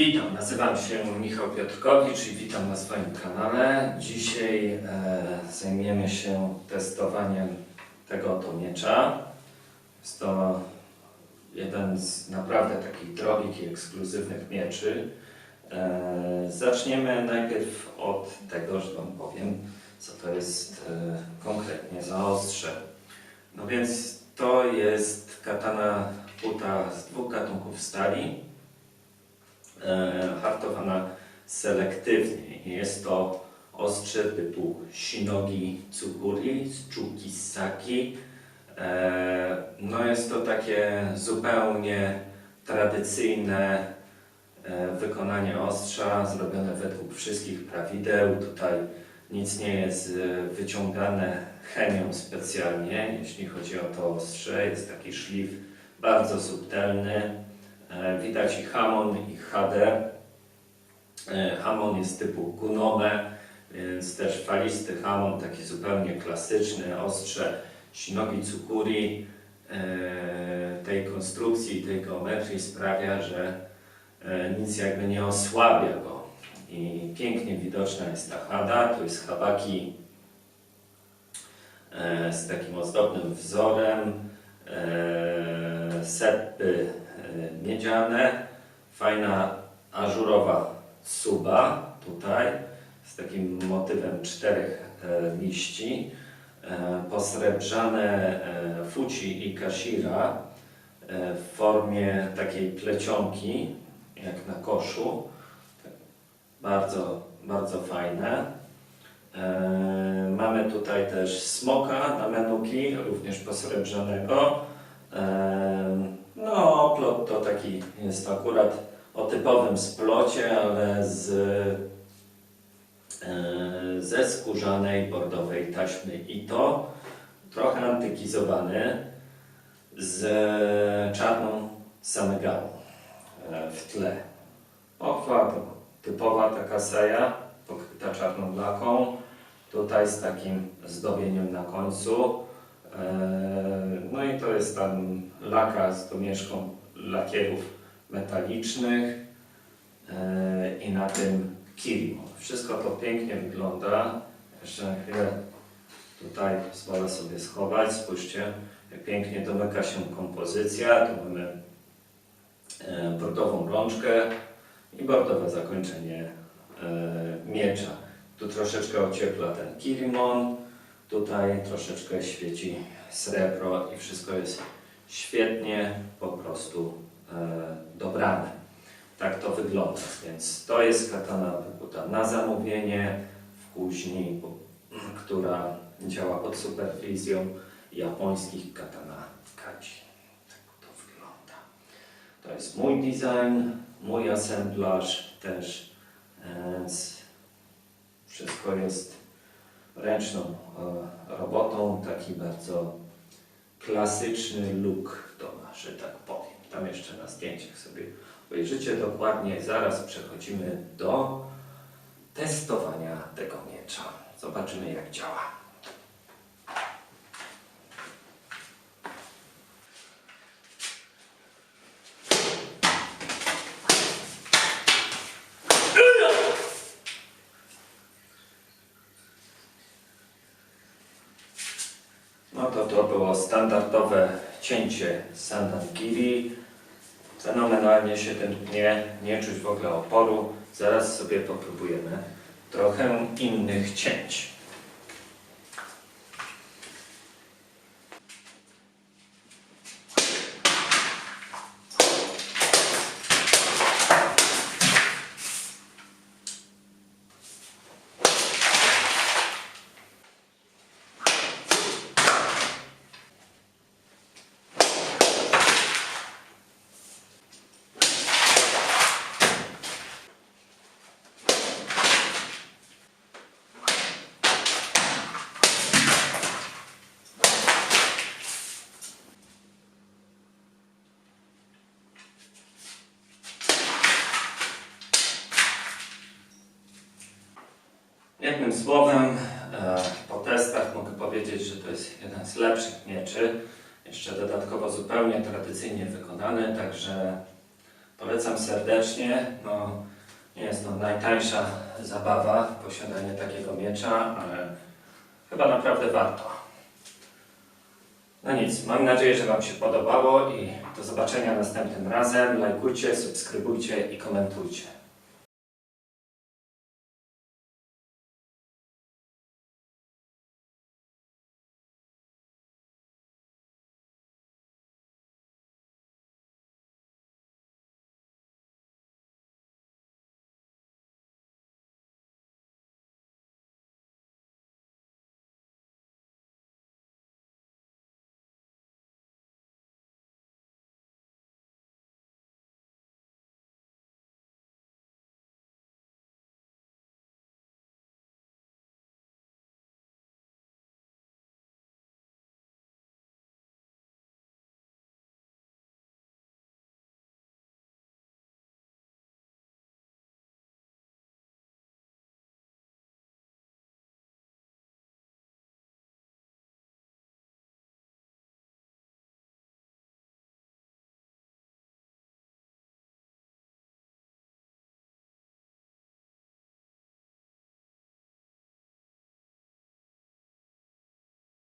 Witam, nazywam się Michał Piotrkowicz i witam na swoim kanale. Dzisiaj e, zajmiemy się testowaniem tego oto miecza. Jest to jeden z naprawdę takich drogich i ekskluzywnych mieczy. E, zaczniemy najpierw od tego, że Wam powiem, co to jest e, konkretnie za ostrze. No więc to jest katana kuta z dwóch gatunków stali hartowana selektywnie. Jest to ostrze typu Shinogi Tsuguri z Chukisaki. E, No jest to takie zupełnie tradycyjne e, wykonanie ostrza, zrobione według wszystkich prawideł. Tutaj nic nie jest e, wyciągane chemią specjalnie, jeśli chodzi o to ostrze. Jest taki szlif bardzo subtelny. E, Widać i hamon, i HD. E, Hamon jest typu gunome, więc też falisty hamon, taki zupełnie klasyczny, ostrze Shinogi Tsukuri e, tej konstrukcji, tej geometrii sprawia, że nic jakby nie osłabia go. I pięknie widoczna jest ta hada, to jest habaki z takim ozdobnym wzorem, seppy miedziane, fajna ażurowa suba tutaj z takim motywem czterech e, liści, e, posrebrzane e, fuci i kashira e, w formie takiej plecionki, jak na koszu. Tak, Bardzo, bardzo fajne. E, Mamy tutaj też smoka na menuki, również posrebrzanego. No, oplot to taki jest akurat o typowym splocie, ale z, e, ze skórzanej bordowej taśmy Ito, trochę antykizowany, z czarną samegałą e, w tle. Pochwa to typowa taka seja, pokryta czarną laką, tutaj z takim zdobieniem na końcu. E, No i to jest tam laka z domieszką lakierów metalicznych e, i na tym kilim. Wszystko to pięknie wygląda. Jeszcze na chwilę tutaj pozwolę sobie schować. Spójrzcie, jak pięknie domyka się kompozycja. Tu mamy e, bordową rączkę i bordowe zakończenie miecza. Tu troszeczkę ociepla ten kilimon, tutaj troszeczkę świeci srebro i wszystko jest świetnie po prostu e, dobrane. Tak to wygląda, więc to jest katana wykuta na zamówienie w kuźni, która działa pod superwizją japońskich katana kaci. Tak to wygląda. To jest mój design, mój assemblaż też, więc wszystko jest ręczną e, robotą, taki bardzo klasyczny look to ma, że tak powiem. Tam jeszcze na zdjęciach sobie obejrzycie dokładnie. Zaraz przechodzimy do testowania tego miecza. Zobaczymy jak działa. No to to było standardowe cięcie Sandangiri. Fenomenalnie się tym tnie, nie czuć w ogóle oporu. Zaraz sobie popróbujemy trochę innych cięć. Jednym słowem, e, po testach mogę powiedzieć, że to jest jeden z lepszych mieczy. Jeszcze dodatkowo zupełnie tradycyjnie wykonany, także Polecam serdecznie. No, nie jest to najtańsza zabawa, posiadanie takiego miecza, ale chyba naprawdę warto. No nic, mam nadzieję, że Wam się podobało i do zobaczenia następnym razem. Lajkujcie, subskrybujcie i komentujcie.